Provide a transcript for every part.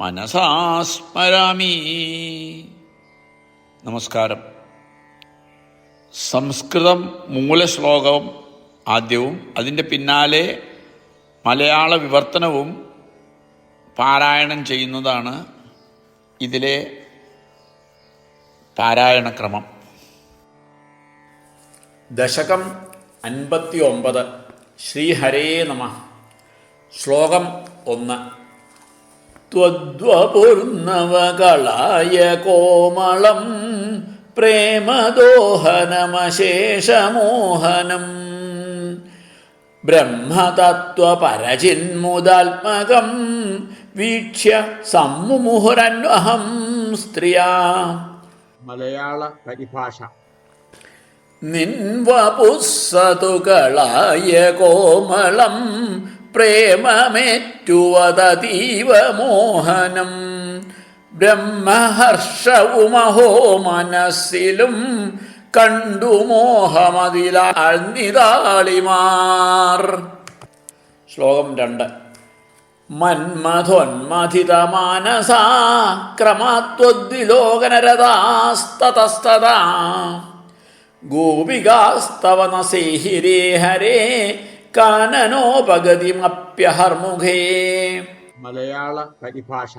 മനസാ സ്മരാമി നമസ്കാരം. സംസ്കൃതം മൂലശ്ലോകവും ആദ്യവും അതിന്റെ പിന്നാലെ മലയാള വിവർത്തനവും പാരായണം ചെയ്യുന്നതാണ് ഇതിലെ പാരായണക്രമം ദശകം അൻപത്തി ഒമ്പത് ശ്രീഹരേ നമ. ശ്ലോകം ഒന്ന്. ത്വദ്വപുർണവകളായ കോമളം പ്രേമദോഹനമശേഷമോഹനം. ബ്രഹ്മതത്വപരചിന്മുദാത്മകം വീക്ഷ്യ സമ്മുഹുരന്വഹം സ്ത്രീയ. മലയാള പരിഭാഷ. നിൻവപുസ്സതുകളായ കോമളം പ്രേമമേറ്റുവതീവ മോഹനം ബ്രഹ്മഹർഷവുമഹോ മനസ്സിലും കണ്ടു മോഹമതിലാഴ്ന്നിതാളിമാർ ശ്ലോകം രണ്ട്. മന്മഥോന്മഥിതമാനസാ ക്രമാത്വദ്വിലോകനരതാസ്തതസ്തതാ. ഗോപികാസ്തവ നസേഹിരേ ഹരേ കാനനോപഗതിമപ്യഹർമുഖേ മലയാള പരിഭാഷ.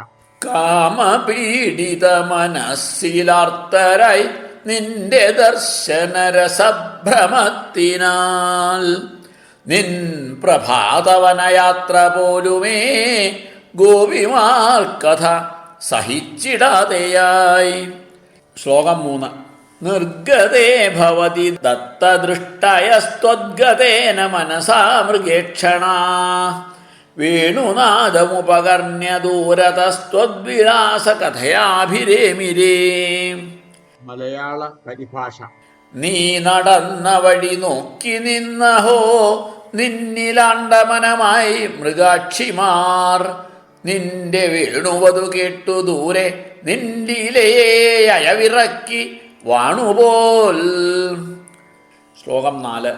കാമപീഡിത മനസ്സിലാർത്തരായി നിന്റെ ദർശനരസഭ്രമത്തിനാൽ. നിൻ പ്രഭാതവനയാത്ര പോലുമേ ഗോപിമാർ കഥ സഹിച്ചിടാതെയായി. ശ്ലോകം മൂന്ന്. നിർഗതേ ഭവതി ദത്തദൃഷ്ടയസ്ത്വദ്ഗതേന മനസാ മൃഗേക്ഷണ. വേണുനാദമുപകർണ്യ ദൂരതസ്ത്വദ്വിലാസ കഥയാഭിരേമിരേ മലയാള പരിഭാഷ. നീ നടന്ന വഴി നോക്കി നിന്നഹോ നിന്നിലാണ്ടമനമായി മൃഗാക്ഷിമാർ. നിന്റെ വേണുവതു കേട്ടു ദൂരെ നിന്നിലയെ അയവിറക്കി വാണുപോൽ. ശ്ലോകം നാല്.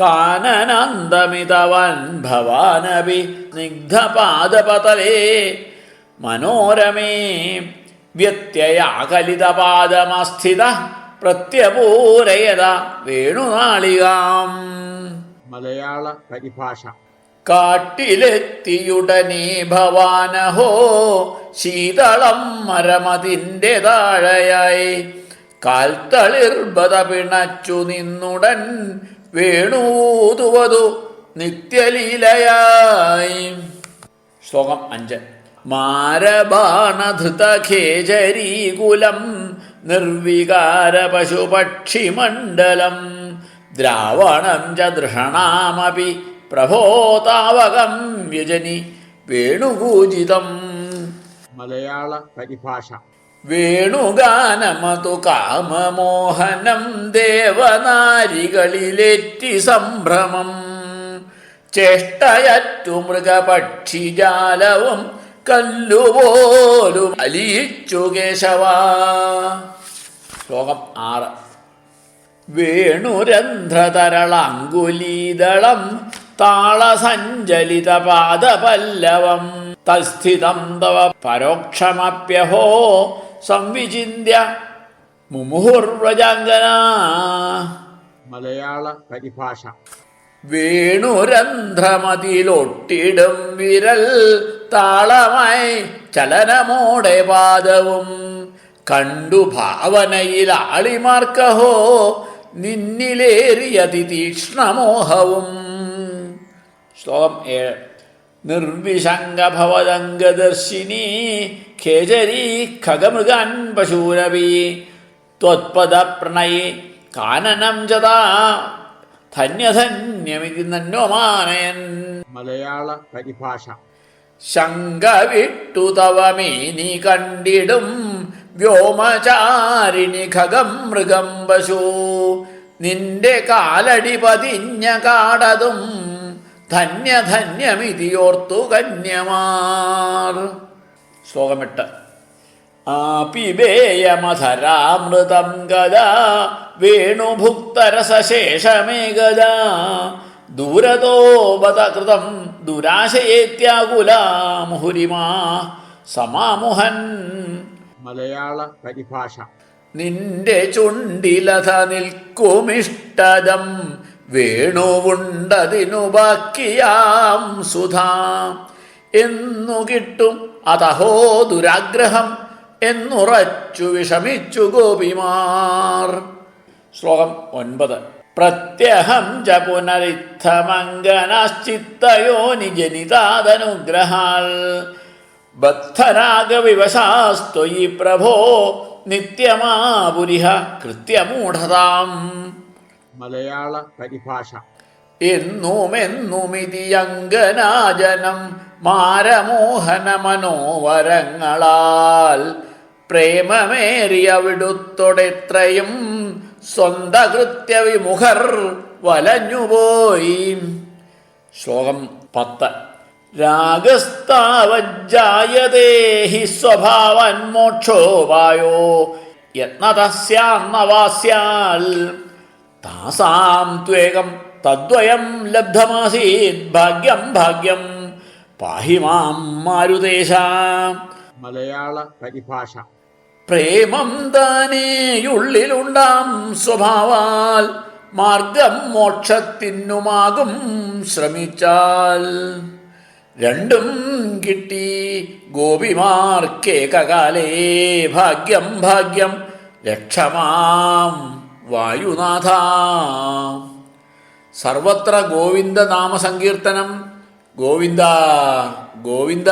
കാനനന്ദമിതവൻ ഭവാനപി സ്നിഗ്ധപാദപതലേ മനോരമേ വ്യത്യയാകലിതപാദമസ്ഥിത പ്രത്യപൂരയത വേണുനാളികാം. മലയാള പരിഭാഷ. കാട്ടിലെത്തിയുടനെ ഭവാനഹോ ശീതളം മരമതിന്റെ താഴയായി. കാൽത്തളിർബത പിണച്ചു നിന്നുടൻ വേണൂതുവതു നിത്യലീലയായി. ശ്ലോകം അഞ്ച്. മാരബാണധൃതഖേചരീകുലം നിർവികാര പശുപക്ഷിമണ്ഡലം ദ്രാവണം ച ദൃഷണാമപി പ്രഭോതാവകം വ്യജനി വേണുപൂജിതം. മലയാള പരിഭാഷ. വേണുഗാനമതു കാമമോഹനം ദേവനാരികളിലേറ്റി സംഭ്രമം. ചേഷ്ടയറ്റു മൃഗപക്ഷിജാലവും കല്ലുപോലും അലിയിച്ചു കേശവ. ശ്ലോകം ആറ്. വേണുരന്ധ്രതരളാങ്കുലീതളം താളസഞ്ചലിത പാദപല്ലവം തസ്ഥിതം തവ പരോക്ഷമപ്യഹോ സംവിചിന്യ മുമുഹുർവജാംഗന മലയാള പരിഭാഷ. വേണുരന്ധ്രമതിലൊട്ടിടും വിരൽ താളമായി ചലനമോടെ പാദവും. കണ്ടു ഭാവനയിൽ ആളിമാർക്കഹോ നിന്നിലേറിയതി തീക്ഷ്ണമോഹവും ശ്ലോകം ഏഴ്. നിർവിശങ്കഭവദംഗദർശിനി ഖേചരി ഖഗമൃഗാൻ പശൂരവി ത്വത്പദ പ്രണയി കാനനം ചതാ ധന്യധന്യമിതി നന്വമാനയൻ. മലയാള പരിഭാഷ. ശങ്ക വിട്ടു തവ മേനി കണ്ടിടും വ്യോമചാരിണി ഖഗം മൃഗം പശു. നിന്റെ കാലടി പതിഞ്ഞ കാടതും ധന്യ ധന്യമിതിയോർത്തു കന്യമാർ ശ്ലോകമിട്ട്. ആപിബേയമധരാമൃതം ഗദാ വേണുഭുക്തരസശേഷമേകദാ ദൂരതോപതകൃതം ദുരാശയേത്യാകുല മുഹുരിമാ സമാമുഹൻ. മലയാള പരിഭാഷ നിന്റെ ചുണ്ടിലഥ നിൽക്കുമിഷ്ടദം വേണുവുണ്ടതിനു ബാക്കിയാം സുധാ. എന്നു കിട്ടും അതഹോ ദുരാഗ്രഹം എന്നുറച്ചു വിഷമിച്ചു ഗോപിമാർ. ശ്ലോകം ഒൻപത്. പ്രത്യഹം ച പുനരിത്തമംഗനാശ്ചിത്തയോ നിജനിതാദനുഗ്രഹാൽ ഈ പ്രഭോ നിത്യമാപുരിഹ കൃത്യമൂഢതാം. മലയാള പരിഭാഷ. എന്നുമെന്നുമിതിയങ്കനാജനം മാരമോഹന മനോവരങ്ങളാൽ പ്രേമമേറിയവിടുത്തൊടെത്രയും സ്വന്ത കൃത്യവിമുഖർ വലഞ്ഞുപോയി. ശ്ലോകം പത്ത്. രാഗസ്താവജ്ജായതേഹി സ്വഭാവൻ മോക്ഷോപായോ യത്നതസ്യാന്നവാസ്യാൽ താസാം ത്വേകം തദ്വയം ലബ്ധമാസീത്. ഭാഗ്യം ഭാഗ്യം. പാഹി മാം മാരുദേശ മലയാള പരിഭാഷ. പ്രേമം താനേയുള്ളിലുണ്ടാം സ്വഭാവാൽ. മാർഗം മോക്ഷത്തിനുമാകും ശ്രമിച്ചാൽ. രണ്ടും കിട്ടി ഗോപിമാർക്കേകകാലേ. ഭാഗ്യം ഭാഗ്യം. രക്ഷമാം. വായുനാഥ. സർവത്ര ഗോവിന്ദ നാമസങ്കീർത്തനം. ഗോവിന്ദ ഗോവിന്ദ.